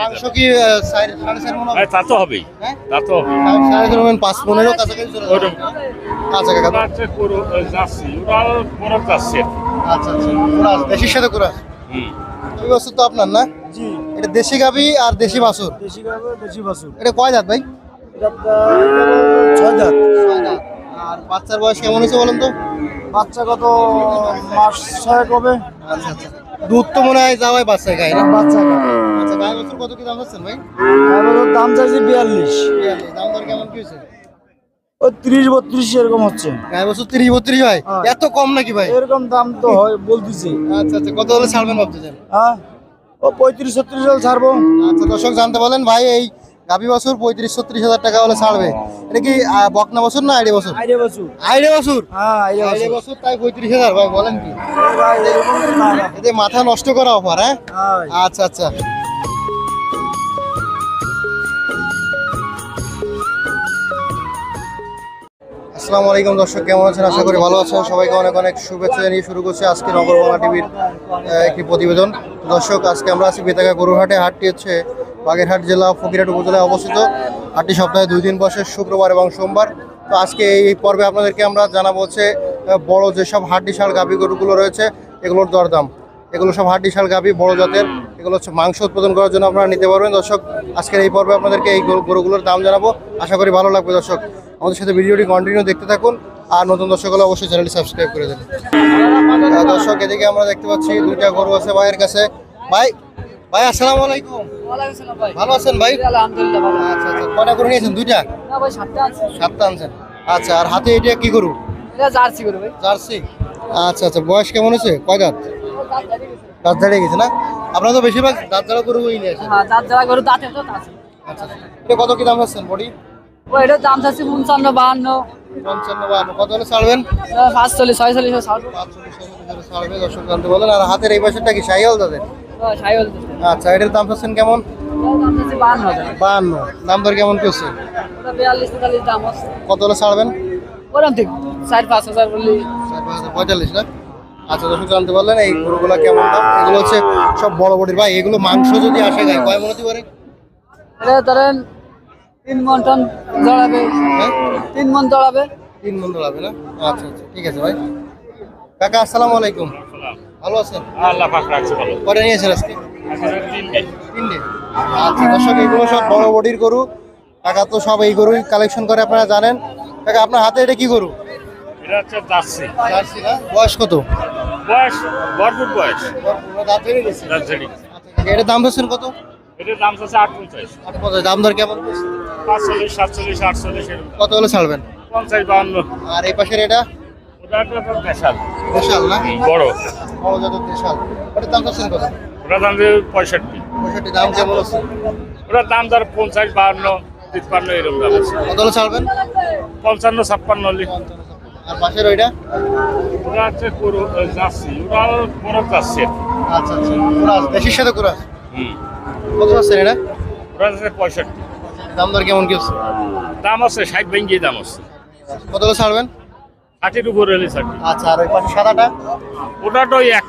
মাংস কি সাড়ে চার মন হবে? হ্যাঁ তা তো হবেই। হ্যাঁ? তা তো হবে। সাড়ে- সাড়ে চার মন পাঁচ মনেরও কাছাকাছি চলে যাবে। আচ্ছা কাকা যাচ্ছি ওরা যাচ্ছে আচ্ছা আচ্ছা। কুরাস দেশির সাথে কুরাস? হুম। এই বছর তো আপনার না? জি। এটা দেশি গাবি আর দেশি বাছুর? দেশি গাবে দেশি বাছুর। এটা কয় দাঁত ভাই? এটা ছয় দাঁত ছয় দাঁত আর বাচ্চার বয়স কেমন হয়েছে বলেন তো? বাচ্চা কত মাস ছয় কবে আচ্ছা আচ্ছা। দুধ তো মনে হয় যাওয়াই বাচ্চা গায়ে না? বাচ্চা গাবে আচ্ছা গায়ে বছর কত কি দাম হচ্ছেন ভাই? দাম চাইছে বিয়াল্লিশ। বিয়াল্লিশ। দাম দর কেমন কি হয়েছে? ওই ত্রিশ বত্রিশ এরকম হচ্ছে। গায়ে বছর তিরিশ বত্রিশ হয়। এত কম নাকি ভাই? এরকম দাম তো হয় বলতেছি। আচ্ছা আচ্ছা কত হলে ছাড়বেন ভাবতেছেন? হ্যাঁ ও পঁয়ত্রিশ ছত্রিশ হলে ছাড়বো। আচ্ছা দর্শক জানতে বলেন ভাই এই গাভি বছর পঁয়ত্রিশ ছত্রিশ হাজার টাকা হলে ছাড়বে। এটা কি বকনা বছর না আইডি বছর? আইডিয়া বাছুর। আইডি বছর? হ্যাঁ আইডি বাছুর। তাই পঁয়ত্রিশ হাজার ভাই বলেন কি? মাথা নষ্ট করা অফার হ্যাঁ। আচ্ছা আচ্ছা। আসসালামু আলাইকুম দর্শক, কেমন আছেন? আশা করি ভালো আছেন। সবাইকে অনেক অনেক শুভেচ্ছা জানিয়ে শুরু করছি আজকে নগরবাংলা টিভির একটি প্রতিবেদন। দর্শক, আজকে আমরা আছি বেতাগা গরুরহাটে। হাটটি হচ্ছে বাগেরহাট জেলা ফকিরহাট উপজেলায় অবস্থিত। হাটটি সপ্তাহে দুই দিন বসে, শুক্রবার এবং সোমবার। তো আজকে এই পর্বে আপনাদেরকে আমরা জানাব হচ্ছে বড় যেসব হাড্ডিশাল গাভী গরুগুলো রয়েছে, এগুলোর দরদাম। এগুলো সব হাড্ডিশাল গাভী, বড় জাতের। এগুলো হচ্ছে মাংস উৎপাদন করার জন্য আপনারা নিতে পারবেন। দর্শক, আজকের এই পর্বে আপনাদেরকে এই গরুগুলোর দাম জানাব। আশা করি ভালো লাগবে দর্শক। আমাদের সাথে ভিডিওটি কন্টিনিউ দেখতে থাকুন আর নতুন দর্শক হলে অবশ্যই চ্যানেলটি সাবস্ক্রাইব করে দেবেন। দর্শক এদিকে আমরা দেখতে পাচ্ছি দুইটা গরু আছে ভাইয়ের কাছে। ভাই ভাই আসসালামু আলাইকুম। ভালো আছেন ভাই? আচ্ছা আচ্ছা। কয়টা করে নিয়েছেন? দুইটা? সাতটা আছে। আনছেন। আচ্ছা আর হাতে এটা কি গরু? জার্সি করে ভাই। জার্সি। আচ্ছা আচ্ছা। বয়স কেমন হয়েছে? কয় দাঁত? দাঁত দাঁড়িয়ে গেছে। না? আপনারা তো বেশিরভাগ দাঁত দাঁড়া গরুই নিয়ে আসেন। হ্যাঁ দাঁত যারা গরু দাঁতে তো আচ্ছা আচ্ছা। এটা কত কি দাম হচ্ছেন বডি? ও এটার দাম চাচ্ছি পঞ্চান্ন বাহান্ন। পঞ্চান্ন বা কত হলে ছাড়বেন? পাঁচচল্লিশ ছয়চল্লিশ ছাড়বো। পাঁচচল্লিশ হাজার ছাড়বে দর্শক জানতে বলেন আর হাতের এই পাশেরটা কি তাদের? আচ্ছা এটার দাম হচ্ছেন কেমন? বাহান্ন বাহান্ন। দাম দর কেমন করছে? কত হলে ছাড়বেন? ঠিক চার পাঁচ হাজার বললি পঁয়তাল্লিশ না? আচ্ছা দর্শক জানতে পারলেন এই গরুগুলো কেমন দাম? এগুলো হচ্ছে সব বড় বডির। ভাই এগুলো মাংস যদি আসে গায়ে কয় মনে হতে পারে? এটা ধরেন তিন মন টন জড়াবে হ্যাঁ? তিন মন জড়াবে তিন মন দাঁড়াবে না? আচ্ছা আচ্ছা ঠিক আছে ভাই। কাকা আসসালামু আলাইকুম। ভালো আছেন? আল্লাহ পাক রাখছে ভালো। কটা নিয়েছেন আজকে? আচ্ছা দর্শক এগুলো সব বড় বডির গরু। কাকা তো সব এই গরুই কালেকশন করে আপনারা জানেন। কাকা আপনার হাতে এটা কি গরু? এটা হচ্ছে যাচ্ছি জার্সি না? বয়স কত? বয়স ভরপুর বয়স। দাঁত বেরিয়ে গেছে। রাজধানী আচ্ছা, এটার দাম কত? এটার দাম হচ্ছে আট পঞ্চাশ আট পঞ্চাশ দাম দর কেমন? পাঁচচল্লিশ সাতচল্লিশ আটচল্লিশ কত হলে ছাড়বেন? পঞ্চাশ বাহান্ন। আর এই পাশের এটা? দেশাল। দেশাল না? বড়। জাতের দেশাল। ওটার দাম হচ্ছেন কত? ওটার দাম পঁয়ষট্টি। পঁয়ষট্টি দাম কেমন আছে? ওটার দাম ধর পঞ্চাশ বাহান্ন তিপ্পান্ন এরকম দাম আছে। কত হলে ছাড়বেন? পঞ্চান্ন ছাপ্পান্ন হলে। আর পাশের ওইটা? ওটা হচ্ছে যাচ্ছি ওটা বড় যাচ্ছে আচ্ছা আচ্ছা। সাথে কুরাস? হুম। কত আছেন এটা? পঁয়ষট্টি। দাম দর কেমন কি দাম আছে ষাট ভেঙ্গি দাম আছে। কত ছাড়বেন? ষাটের উপরে হলে ষাট। আচ্ছা আর ওই পাশে সাদাটা? ওটা তো ওই এক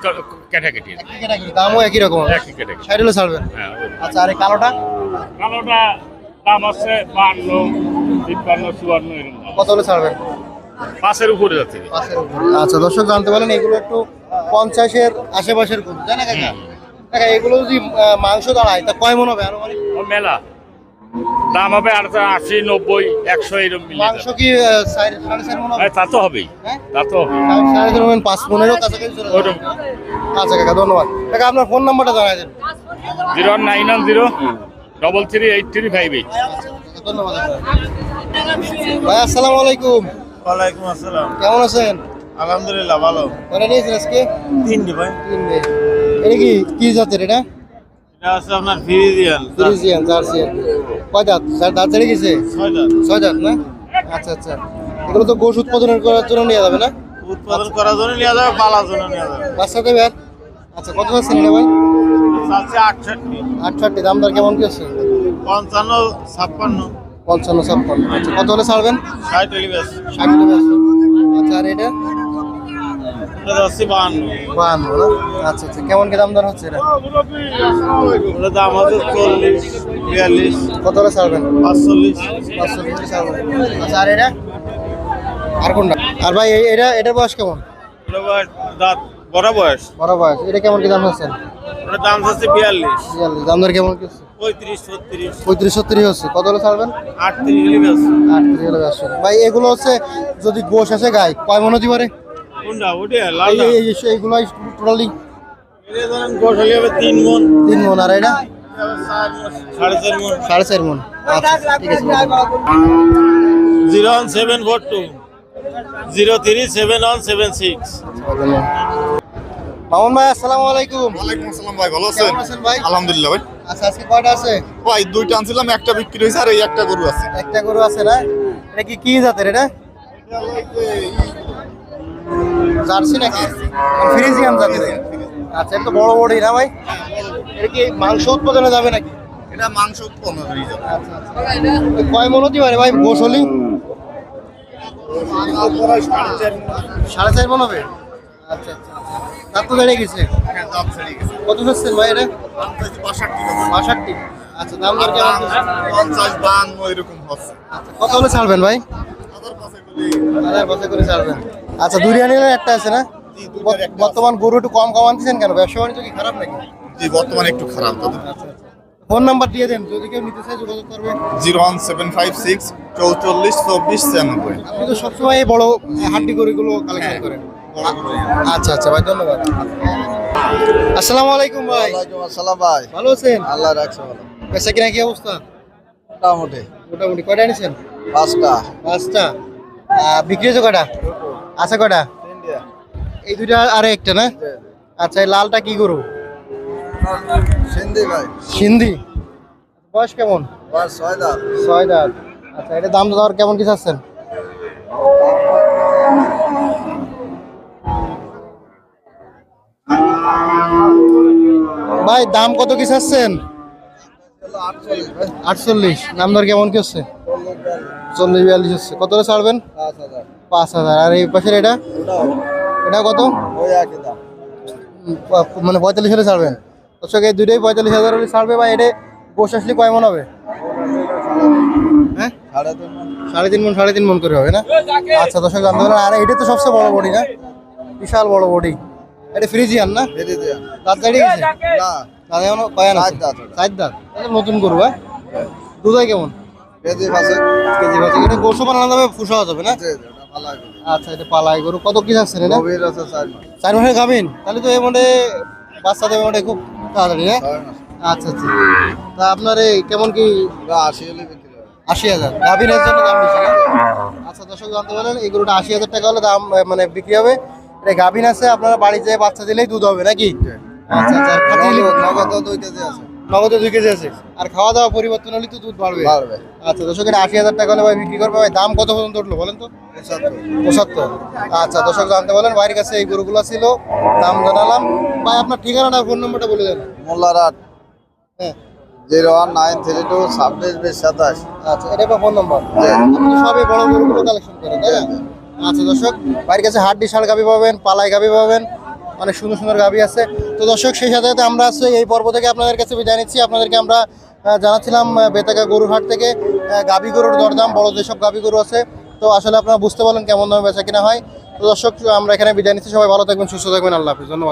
ক্যাটাগরি দামও একই রকম। একই ক্যাটাগরি। ষাট হলে ছাড়বেন? হ্যাঁ আচ্ছা আর এই কালোটা? কালোটা দাম আছে বান্ন তিপ্পান্ন চুয়ান্ন এরকম কত হলে ছাড়বেন? পাঁচের উপরে যাচ্ছে। আচ্ছা দর্শক জানতে পারেন এগুলো একটু পঞ্চাশের আশেপাশের গরু তাই না কাকা? কাকা এগুলো যদি মাংস দাঁড়ায় তা কয় মন হবে? আরও মানে মেলা। দাম হবে আর আশি নব্বই একশো এরকম মাংস কি সাড়ে সাড়ে চার মন হবে? হ্যাঁ, তা তো হবেই। হ্যাঁ? তা তো হবে। সাড়ে চার মন পাঁচ মনেরও কাছাকাছি আচ্ছা কাকা ধন্যবাদ। কাকা আপনার ফোন নাম্বারটা জানাই দেন। Zero nine one zero double three eight three five eight. ধন্যবাদ ভাই আসসালামু আলাইকুম। ওয়ালাইকুম আসসালাম। কেমন আছেন? আলহামদুলিল্লাহ ভালো। কটা নিয়েছেন আজকে? তিনটি ভাই। তিনটে। এটা কি কি জাতের এটা? এটা আছে আপনার ফিরিজিয়ান ফ্রিজিয়ান কয় দাঁত? চার দাঁত ছেড়ে গেছে? ছয় দাঁত। না? আচ্ছা আচ্ছা। এগুলো তো গোশ উৎপাদনের করার জন্য নিয়ে যাবে না? উৎপাদন করার জন্য নিয়ে যাবে পালার জন্য নিয়ে যাবে। বাচ্চা দেবে আর আচ্ছা কত যাচ্ছেন এটা ভাই? চাচ্ছে আটষট্টি। আটষট্টি দাম দর কেমন কি আছে? পঞ্চান্ন ছাপ্পান্ন। পঞ্চান্ন ছাপ্পান্ন। আচ্ছা কত হলে ছাড়বেন? ষাট এলিভেস ষাট টাকা আচ্ছা আর এটা? যাচ্ছে বাহান্ন বাহান্ন না? আচ্ছা আচ্ছা। কেমন কি দাম দর হচ্ছে এটা? ওটা দাম আছে চল্লিশ বিয়াল্লিশ। ছাড়বেন? পাঁচচল্লিশ। ছাড়বেন। আচ্ছা আর এটা? আর কোনটা? আর ভাই এই- এটা এটার বয়স কেমন? দাঁত বড় বয়স। বড় বয়স। এটা কেমন কি দাম হচ্ছে? ওটা দাম যাচ্ছে বিয়াল্লিশ। বিয়াল্লিশ। দাম দর কেমন কি পঁয়ত্রিশ ছত্রিশ। পঁয়ত্রিশ ছত্রিশ হচ্ছে। কত হলে ছাড়বেন? আটত্রিশ হলে আছে আটত্রিশ হলে ভাই এগুলো হচ্ছে যদি গোশ আছে গায়ে কয় মনে হতে পারে? কোনটা ওটা লাল এই এই- এই- টোটালি এটা ধরেন গোস হলে হবে তিন মন। তিন মন আর এটা? সাড়ে চার সাড়ে চার মন। আচ্ছা ঠিক আছে zero one seven four two. Zero three seven one seven six. Mamun ভাই আসসালামু আলাইকুম। ওয়ালাইকুম আসসালাম ভাই ভালো আছেন? আছেন ভাই? আলহামদুলিল্লাহ ভাই। আচ্ছা আজকে কয়টা আছে? ভাই দুইটা আনছিলাম একটা বিক্রি হয়েছে আর এই একটা গরু আছে। একটা গরু আছে না? এটা কি কি জাতের এটা? জার্সি নাকি? ফ্রিজিয়াম জাতের। আচ্ছা এটা বড় বড় না ভাই? এটা কি মাংস উৎপাদনে যাবে নাকি? এটা মাংস উৎপন্ন হয়ে যাবে তো কয় মন হতে পারে ভাই গোসলি? সাড়ে চার মন হবে? আচ্ছা আচ্ছা তার তো বেড়ে গেছে। হ্যাঁ, কত যাচ্ছেন ভাই এটা বাষট্টি আচ্ছা দাম দর কেমন পঞ্চাশ বান্ন এরকম হচ্ছে। আচ্ছা কত হলে ছাড়বেন ভাই? হাজার বছর করে ছাড়বেন। আচ্ছা দুরিয়ানির একটা আছে না। বর্তমান গরু একটু কম কম আনতেছেন কেন? ব্যবসা বাণিজ্য কি খারাপ নাকি? জি বর্তমানে একটু খারাপ তাদের। ফোন নাম্বার দিয়ে দেন যদি কেউ নিতে চায় যোগাযোগ করবে। Zero one seven five six চৌচল্লিশ চব্বিশ ছিয়ানব্বই। আপনি তো সবসময় এই বড় হাড্ডি গরুগুলো কালেকশন করেন। আচ্ছা আচ্ছা ভাই ধন্যবাদ। আসসালামু আলাইকুম ভাই। আসসালাম ভাই। ভালো আছেন? আল্লাহ রাখছে ভালো। বেচা কিনা কি অবস্থা? মোটামুটি। মোটামুটি। কয়টা এনেছেন? পাঁচটা। পাঁচটা। বিক্রি হয়েছে কয়টা? আছে কয়টা? এই দুইটা আর একটা না? আচ্ছা এই লালটা কি গরু? সিন্ধি ভাই। সিন্ধি? বয়স কেমন? ছয় দাঁত। আচ্ছা এটা দাম দর কেমন কি চাচ্ছেন? ভাই দাম কত কি চাচ্ছেন? আটচল্লিশ। দাম দর কেমন কি হচ্ছে? চল্লিশ বিয়াল্লিশ হচ্ছে। কত ছাড়বেন? পাঁচ হাজার। আর এই পাশের এটা? এটা কত? মানে পঁয়তাল্লিশ হলে ছাড়বেন। দর্শক এই দুইটাই পঁয়তাল্লিশ হাজার হলে ছাড়বে বা এটা আসলে কয় মন হবে? হ্যাঁ? সাড়ে তিন। সাড়ে তিন মন সাড়ে তিন মন করে হবে না? আচ্ছা দর্শক জানতে পারলেন আর এটা তো সবচেয়ে বড় বডি না? বিশাল বড় বডি। এটা ফ্রিজিয়ান না? দাঁত দাঁড়িয়ে গেছে? না। দাদা এখনও কয়ান আছে চার দাঁত চার দাঁত। নতুন করব হ্যাঁ? দুধ কেমন? কেজি কেজি এটা গোসো বানানো যাবে ফুসা যাবে না? ওটা ভালো লাগে আচ্ছা এটা পালাই গরু। কত কি আছে চার খাবেন তাহলে তো মানে খুব তাড়াতাড়ি হ্যাঁ? আচ্ছা আচ্ছা। তা আপনার এই কেমন কি আশি হলে আশি হাজার? গাভীরের জন্য দাম বেশি আচ্ছা দর্শক জানতে পারলেন এই গরুটা আশি হাজার টাকা হলে দাম মানে বিক্রি হবে। এটা গাভীন আছে আপনারা বাড়ি যেয়ে বাচ্চা দিলেই দুধ হবে নাকি? আচ্ছা আচ্ছা। নগদ আছে। নগদে দুই কেজি আছে। আর খাওয়া দাওয়া পরিবর্তন হলে তো দুধ বাড়বে। বাড়বে। আচ্ছা দর্শক এটা আশি হাজার টাকা হলে ভাই বিক্রি করবে। ভাই দাম কত পর্যন্ত উঠল বলেন তো? পঁচাত্তর। আচ্ছা দর্শক জানতে পারলেন বাইরের কাছে এই গরুগুলো ছিল। দাম জানালাম। ভাই আপনার ঠিকানাটা ফোন নম্বরটা বলে দেন। মোল্লারহাট। হ্যাঁ। Zero one nine three two ছাব্বিশ বিশ সাতাশ। আচ্ছা এটা ফোন নাম্বার? আপনি সবই বড় গরুগুলো কালেকশন করেন তাই আচ্ছা দর্শক বাড়ির কাছে হাড্ডি শাল গাবি পাবেন পালাই গাবি পাবেন। অনেক সুন্দর সুন্দর গাবি আছে। তো দর্শক, সেই সাথে সাথে আমরা এই পর্ব থেকে আপনাদের কাছে বিদায় নিচ্ছি। আপনাদেরকে আমরা জানাচ্ছিলাম বেতাকা গরুরহাট হাট থেকে গাভি গরুর দরদাম, বড় যেসব গাবি গরু আছে। তো আসলে আপনারা বুঝতে পারলেন কেমন দামে বেচা কিনা হয়। তো দর্শক, আমরা এখানে বিদায় নিচ্ছি। সবাই ভালো থাকবেন, সুস্থ থাকবেন। আল্লাহ হাফিজ। ধন্যবাদ।